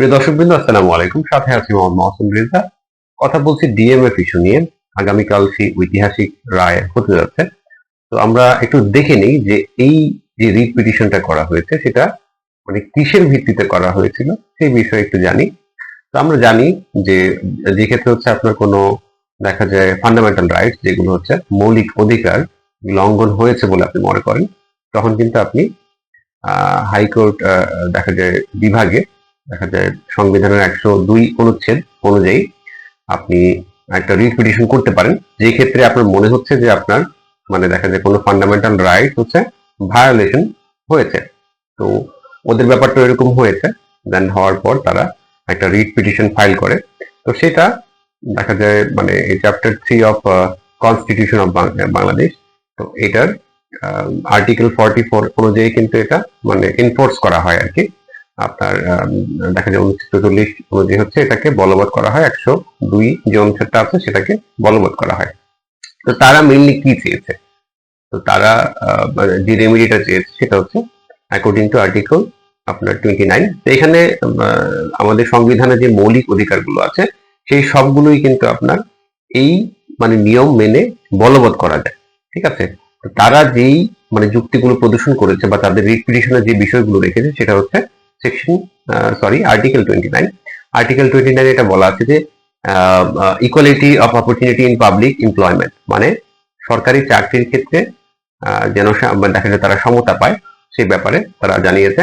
প্রিয় দর্শকবৃন্দ, আসসালামু আলাইকুম। সাথে আছি মোহাম্মদ মহসিন রেজা। কথা বলছি ডিএমএফ ইস্যু নিয়ে। আগামীকাল সেই ঐতিহাসিক রায় হতে যাচ্ছে। তো আমরা একটু দেখে নিই যে এই যে রিট পিটিশনটা করা হয়েছে, সেটা মানে কিসের ভিত্তিতে করা হয়েছিল সেই বিষয়ে একটু জানি। তো আমরা জানি যে যে ক্ষেত্রে হচ্ছে আপনার কোনো দেখা যায় ফান্ডামেন্টাল রাইটস যেগুলো হচ্ছে মৌলিক অধিকার লঙ্ঘন হয়েছে বলে আপনি মনে করেন, তখন কিন্তু আপনি হাইকোর্ট দেখা যায় বিভাগে দেখা যায় সংবিধানের একশো দুই অনুচ্ছেদ অনুযায়ী আপনি একটা রিট পিটিশন করতে পারেন। যে ক্ষেত্রে আপনার মনে হচ্ছে যে আপনার মানে দেখা যায় কোনো ফান্ডামেন্টাল রাইট হচ্ছে ভায়োলেশন হয়েছে। তো ওদের ব্যাপারটা এরকম হয়েছে। দেন হওয়ার পর তারা একটা রিট পিটিশন ফাইল করে। তো সেটা দেখা যায় মানে এই chapter three of constitution of Bangladesh. তো এটার আর্টিকেল ফর্টি ফোর অনুযায়ী কিন্তু এটা মানে এনফোর্স করা হয় আর কি। আপনার দেখা যায় উনত্রিশ চল্লিশ অনুযায়ী হচ্ছে, এটাকে বলবৎ করা হয়। একশো দুই যে অনুচ্ছেদটা আছে, সেটাকে বলবৎ করা হয়। তো তারা মেনলি কি চেয়েছে? তো তারা যে রেমিডিটা চেয়েছে, সেটা হচ্ছে অ্যাকর্ডিং টু আর্টিকেল আপনার টোয়েন্টি নাইন তো এখানে আমাদের সংবিধানে যে মৌলিক অধিকারগুলো আছে, সেই সবগুলোই কিন্তু আপনার এই মানে নিয়ম মেনে বলবৎ করা যায়। ঠিক আছে? তারা যেই মানে যুক্তিগুলো প্রদর্শন করেছে বা তাদের রিট পিটিশনের যে বিষয়গুলো রেখেছে, সেটা হচ্ছে section sorry article twenty nine article twenty nine এটা বলা আছে যে equality of opportunity in public employment মানে সরকারি চাকরির ক্ষেত্রে যেন দেখা যায় তারা সমতা পায়, সেই ব্যাপারে তারা জানিয়েছে।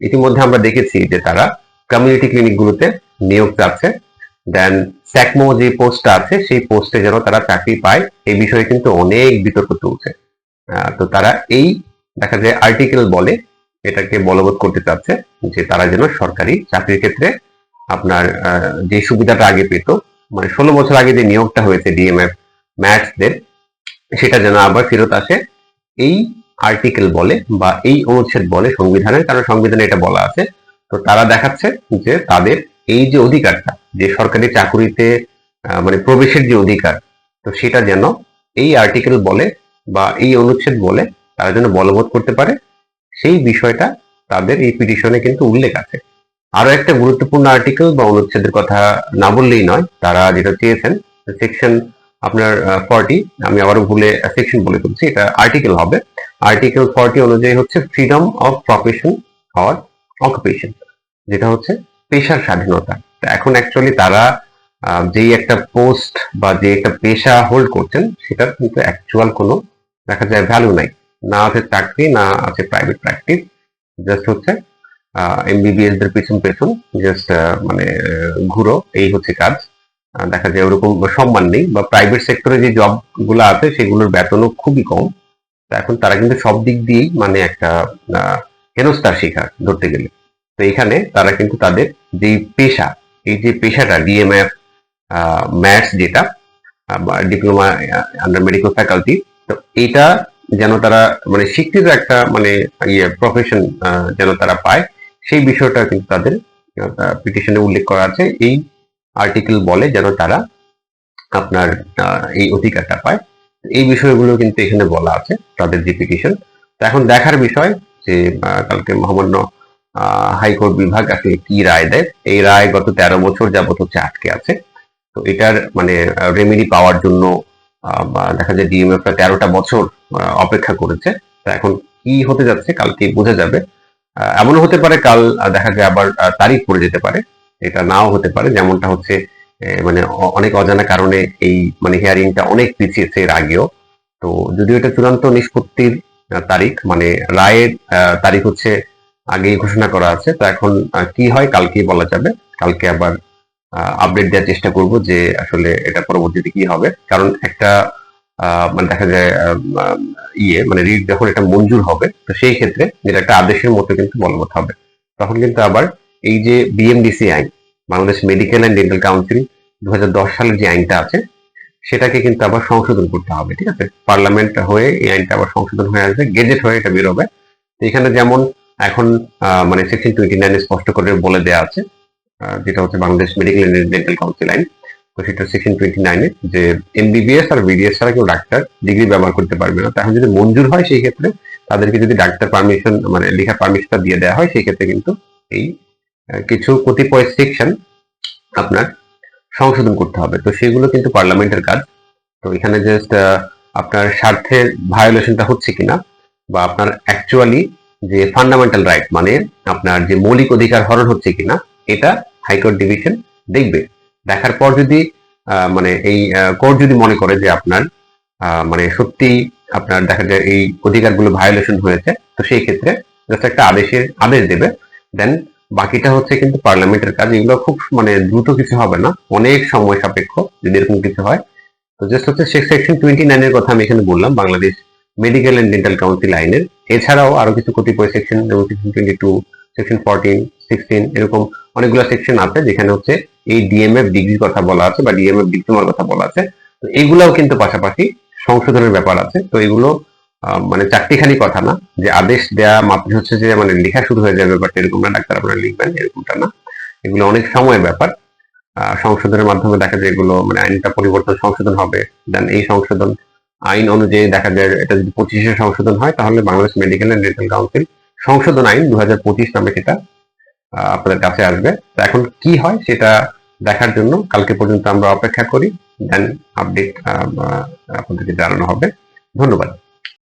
ইতিমধ্যে আমরা দেখেছি যে তারা কমিউনিটি ক্লিনিকগুলোতে নিয়োগ চাচ্ছে। দেন স্যাকমো যে পোস্টটা আছে, সেই পোস্টে যেন তারা চাকরি পায়, এই বিষয়ে কিন্তু অনেক বিতর্ক চলছে তো তারা এই, দেখা যায় আর্টিকেল বলে এটাকে বলবৎ করতে চাচ্ছে যে তারা যেন সরকারি চাকরির ক্ষেত্রে আপনার যে সুবিধাটা আগে পেত মানে ষোলো বছর আগে যে নিয়োগটা হয়েছে ডিএমএফ ম্যাথসদের সেটা যেন আবার ফেরত আসে এই আর্টিকেল বলে বা এই অনুচ্ছেদ বলে সংবিধানের, কারণ সংবিধানে এটা বলা আছে। তো তারা দেখাচ্ছে যে তাদের এই যে অধিকারটা, যে সরকারি চাকুরিতে মানে প্রবেশের যে অধিকার, তো সেটা যেন এই আর্টিকেল বলে বা এই অনুচ্ছেদ বলে তারা যেন বলবৎ করতে পারে। সেই বিষয়টা তাদের এই পিটিশনে কিন্তু উল্লেখ আছে। আরও একটা গুরুত্বপূর্ণ আর্টিকেল বা অনুচ্ছেদের কথা না বললেই নয়, তারা যেটা চেয়েছেন সেকশন আপনার ফর্টি আমি আবারও ভুলে সেকশন বলে তুলছি এটা আর্টিকেল হবে। আর্টিকেল ফর্টি অনুযায়ী হচ্ছে freedom of profession or occupation যেটা হচ্ছে পেশার স্বাধীনতা। এখন অ্যাকচুয়ালি তারা যেই একটা পোস্ট বা যে একটা পেশা হোল্ড করছেন, সেটার কিন্তু অ্যাকচুয়াল কোনো দেখা যায় ভ্যালু নাই। না আছে চাকরি না আছে প্রাইভেট প্র্যাকটিস জাস্ট হচ্ছে এমবিবিএস দের পেছন পেছন জাস্ট মানে ঘুরো এই হচ্ছে কাজ। দেখা যায় ওরকম সম্মান নেই বা প্রাইভেট সেক্টরে যে জবগুলো আছে সেগুলোর বেতনও খুবই কম। এখন তারা কিন্তু সব দিক দিয়েই মানে একটা আহ, হেনস্থার শিকার ধরতে গেলে। তো এখানে তারা কিন্তু তাদের যে পেশা এই যে পেশাটা ডিএমএফ ম্যাথস যেটা ডিপ্লোমা আন্ডার মেডিকেল ফ্যাকাল্টি তো এটা যেন তারা মানে শিক্ষিত একটা মানে ইয়ে প্রফেশন যেন তারা পায়, সেই বিষয়টা কিন্তু তাদের পিটিশনে উল্লেখ করা আছে। এই আর্টিকেল বলে যেন তারা আপনার এই অধিকারটা পায়। এই বিষয়গুলো কিন্তু এখানে বলা আছে, তাদের যে পিটিশন তো এখন দেখার বিষয় যে কালকে মহামান্য হাইকোর্ট বিভাগ আসলে কি রায় দেয়। এই রায় গত তেরো বছর যাবত হচ্ছে আটকে আছে। তো এটার মানে রেমেডি পাওয়ার জন্য দেখা যায় ডিএমএফটা তেরোটা বছর অপেক্ষা করেছে। তো এখন কি হতে যাচ্ছে কালকে বোঝা যাবে। আহ, এমনও হতে পারে কাল দেখা যায় আবার তারিখ পড়ে যেতে পারে। এটা নাও হতে পারে। যেমনটা হচ্ছে মানে অনেক অজানা কারণে এই মানে হিয়ারিংটা অনেক পিছিয়েছে এর আগেও। তো যদিও এটা চূড়ান্ত নিষ্পত্তির তারিখ মানে রায়ের তারিখ হচ্ছে আগেই ঘোষণা করা আছে। তো এখন কি হয় কালকেই বলা যাবে। কালকে আবার আপডেট দেওয়ার চেষ্টা করব যে আসলে এটা পরবর্তীতে কি হবে। কারণ একটা মানে দেখা যায় ইয়ে মানে রিট যখন এটা মঞ্জুর হবে, তো সেই ক্ষেত্রে যেটা একটা আদেশের মতো কিন্তু বলবৎ হবে। তখন কিন্তু আবার এই যে বিএমডিসি আইন, Bangladesh medical and dental council দু সালের যে আইনটা আছে, সেটাকে কিন্তু আবার সংশোধন করতে হবে, ঠিক আছে? পার্লামেন্ট হয়ে এই আইনটা আবার সংশোধন হয়ে আসবে গেজেট হয়ে এটা বেরোবে। এখানে যেমন এখন মানে সেকশন টোয়েন্টি নাইনে স্পষ্ট করে বলে দেওয়া আছে যেটা হচ্ছে বাংলাদেশ মেডিকেল ডেন্টাল কাউন্সিল আইন। সেটা সেকশন টোয়েন্টি নাইনে যে এমবিবিএস আর বিডিএস ছাড়া কেউ ডাক্তার ডিগ্রি ব্যবহার করতে পারবে না। তখন যদি মঞ্জুর হয় সেই ক্ষেত্রে তাদেরকে যদি ডাক্তার পারমিশন মানে লেখার পারমিশনটা দিয়ে দেওয়া হয় সেই ক্ষেত্রে কিন্তু এই কিছু কতিপয় সেকশন আপনার সংশোধন করতে হবে। তো সেগুলো কিন্তু পার্লামেন্টের কাজ। তো এখানে জাস্ট আপনার স্বার্থের ভায়োলেশনটা হচ্ছে কিনা বা আপনার অ্যাকচুয়ালি যে ফান্ডামেন্টাল রাইট মানে আপনার যে মৌলিক অধিকার হরণ হচ্ছে কিনা, এটা হাইকোর্ট ডিভিশন দেখবে। দেখার পর যদি মানে এই কোর্ট যদি মনে করে যে আপনার মানে সত্যি আপনার দেখা যায় এই অধিকারগুলো ভায়োলেশন হয়েছে, তো সেই ক্ষেত্রে জাস্ট একটা আদেশের, আদেশ দেবে। দেন বাকিটা হচ্ছে কিন্তু পার্লামেন্টের কাজ, এগুলো খুব মানে দ্রুত কিছু হবে না, অনেক সময় সাপেক্ষ যদি এরকম কিছু হয়। তো জাস্ট হচ্ছে সেকশন টোয়েন্টি নাইনের কথা আমি এখানে বললাম, Bangladesh medical and dental council আইনের। এছাড়াও আরও কিছু কতিপয় সেকশন যেমন section twenty two section fourteen sixteen এরকম অনেকগুলো সেকশন আছে যেখানে হচ্ছে এই ডিএমএফ ডিগ্রির কথা বলা আছে বা ডিএমএফ ডিপ্লোমার কথা বলা আছে। তো এগুলাও কিন্তু পাশাপাশি সংশোধনের ব্যাপার আছে। তো এগুলো মানে চারটিখানি কথা না, যে আদেশ দেয়া মাত্র হচ্ছে যে মানে লেখা শুরু হয়ে যাবে ব্যাপারটা এরকম না ডাক্তার আপনারা লিখবেন, এরকমটা না। এগুলো অনেক সময়ের ব্যাপার। সংশোধনের মাধ্যমে দেখা যায় এগুলো মানে আইনটা পরিবর্তন, সংশোধন হবে। দেন এই সংশোধন, আইন অনুযায়ী দেখা যায় এটা যদি পঁচিশে সংশোধন হয়, তাহলে Bangladesh medical and dental council সংশোধন আইন দু হাজার পঁচিশ নামে সেটা আপনাদের কাছে আসবে। তো এখন কি হয় সেটা দেখার জন্য কালকে পর্যন্ত আমরা অপেক্ষা করি দেন আপডেট আপনাদেরকে জানানো হবে। ধন্যবাদ।